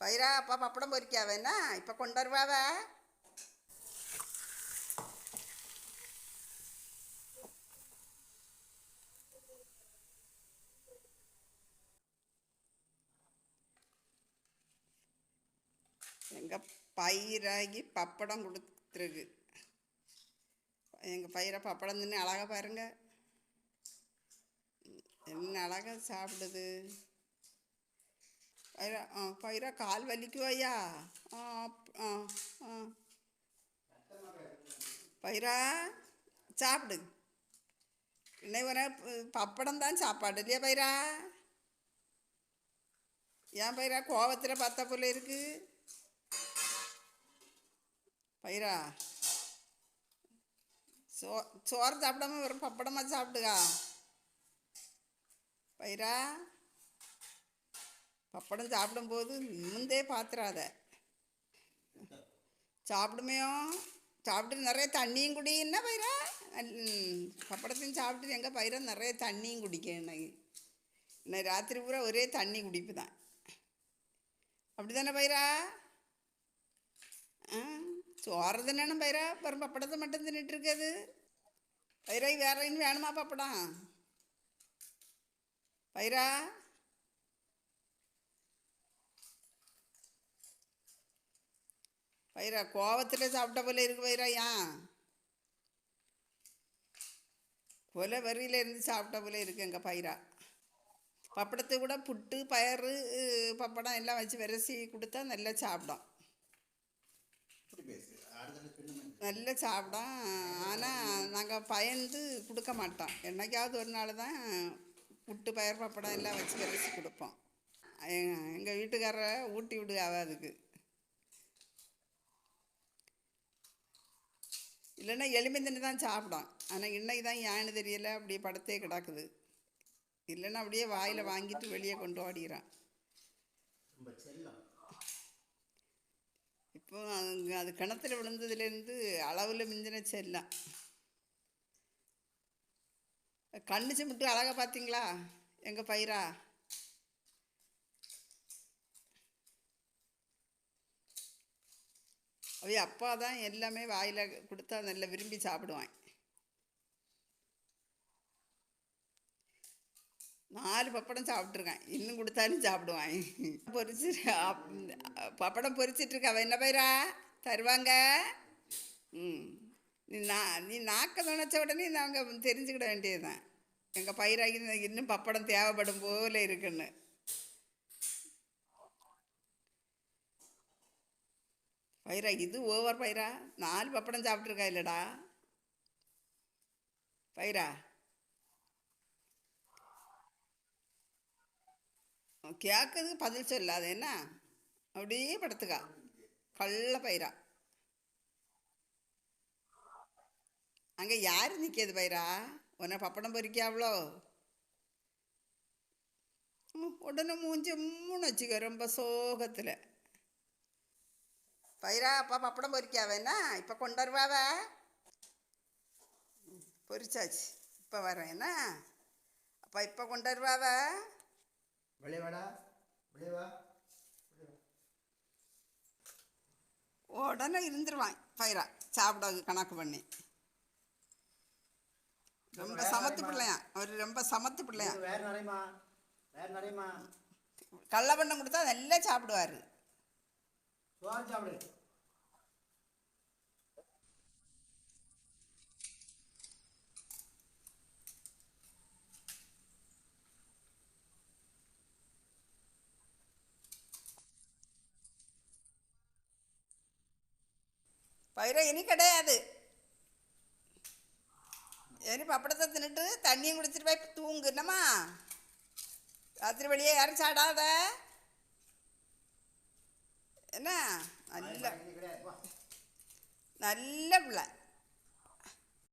பயிரா அப்பா பப்படம் பொரிக்காவேண்ணா இப்போ கொண்டு வருவாவ? எங்கள் பயிராகி பப்படம் கொடுத்துருக்கு. எங்கள் பயிரை பப்படம் தின்னு அழகாக பாருங்க. என்ன அழகாக சாப்பிடுது. பயிரா ஆ பயிரா கால் வலிக்குவாயா ஆ ஆ ஆ பயிரா சாப்பிடு இன்னைக்கு வர பப்படம் தான் சாப்பாடு இல்லையா பயிரா ஏன் பயிரா கோவத்தில் பார்த்த போல இருக்கு பயிரா சோ சோறு சாப்பிடாம வெறும் பப்படமா சாப்பிடுகா பயிரா பப்படம் சாப்பிடும்போது முந்தே பாத்துறாத. சாப்பிடுமையோ? சாப்பிட்டு நிறைய தண்ணியும் குடி. என்ன பயிரா? பப்படத்தையும் சாப்பிட்டு எங்கள் பயிரை? நிறைய தண்ணியும் குடிக்க இன்னும் ராத்திரி பூரா ஒரே தண்ணி குடிப்பு தான். அப்படி தானே பயிரா? ஆ சோறு தின்னு பயிரா? வெறும் பப்படத்தை மட்டும் தின்னுட்டு இருக்காது பயிராய் வேற இன்னும் வேணுமா பப்படம் பயிரா? பயிரா கோவத்தில் சாப்பிட்ட போல இருக்கு பயிரா ஏன்? கொலை வரியில இருந்து சாப்பிட்ட போல இருக்கு எங்கள் பயிரா பப்படத்தை கூட புட்டு பயறு பப்படம் எல்லாம் வச்சு விரசி கொடுத்தா நல்லா சாப்பிடும். நல்லா சாப்பிடும். ஆனால் நாங்கள் பயந்து கொடுக்க மாட்டோம். என்னைக்காவது ஒரு நாள் தான் புட்டு பயிர் பப்படம் எல்லாம் வச்சு விரசி கொடுப்போம். எங்கள் வீட்டுக்காரரை ஊட்டி விடுகாவ அதுக்கு. இல்லைன்னா எலும்பி தின்னு தான் சாப்பிடும். ஆனால் இன்னைக்கு தான் ஏன்னு தெரியல அப்படியே படத்தே கிடக்குது. இல்லைன்னா அப்படியே வாயில் வாங்கிட்டு வெளியே கொண்டு ஓடிகிறான் இப்போ அங்க அது கிணத்துல விழுந்ததுலேருந்து அளவில் மிஞ்சின செல்லம். கண்ணு சிமிட்டு அழகா பார்த்தீங்களா எங்கள் பயிரா அவ அப்பா தான் எல்லாமே வாயில் கொடுத்தா நல்லா விரும்பி சாப்பிடுவான். நாலு பப்படம் சாப்பிட்ருக்கான் இன்னும் கொடுத்தாலும் சாப்பிடுவான். பொரிச்சு பப்படம் பொரிச்சிட்டு அவன் என்ன பயிரா? தருவாங்க. ம். நீ நான் நீ நாக்க நினச்ச உடனே நாங்கள் தெரிஞ்சுக்கிட வேண்டியதுதான். எங்கள் பயிராகி இன்னும் பப்படம் தேவைப்படும் போல இருக்குன்னு. பயிரா? இது ஓவர் பயிரா? நாலு பப்படம் சாப்பிட்ருக்கா இல்லைடா. பயிரா? கேட்குது பதில் சொல்லாத என்ன? அப்படியே படுத்துக்கா. கள்ள பயிரா. அங்கே யார் நிற்கிது பயிரா? உன்னை பப்படம் பொறிக்காவளோ உடனே மூஞ்சி மூணு வச்சுக்க. ரொம்ப சோகத்தில். பயிரா அப்பா இப்போ கொண்டு வருவாவ ம், பொரிச்சாச்சு. இப்போ வரேன் என்ன? அப்பா இப்போ கொண்டு வா. உடனே இருந்துருவான் பயிரா. சாப்பிட கணக்கு பண்ணி. ரொம்ப சமத்து பிள்ளையான் அவர் ரொம்ப சமத்து பிள்ளையான் இது வேற நடைமா வேற நடைமா கள்ளப்பண்ணம் கொடுத்தா நல்லா சாப்பிடுவார். சோறு சாப்பிடு. பயிரை இனி கிடையாது. இனி பப்படத்தை தின்னுட்டு தண்ணியும் குடிச்சிட்டு போய் தூங்கு. என்னம்மா? ராத்திரி வெளியே யாரும் சாடாத. என்ன நல்ல இது கிடையாது போ. நல்ல பிள்ளை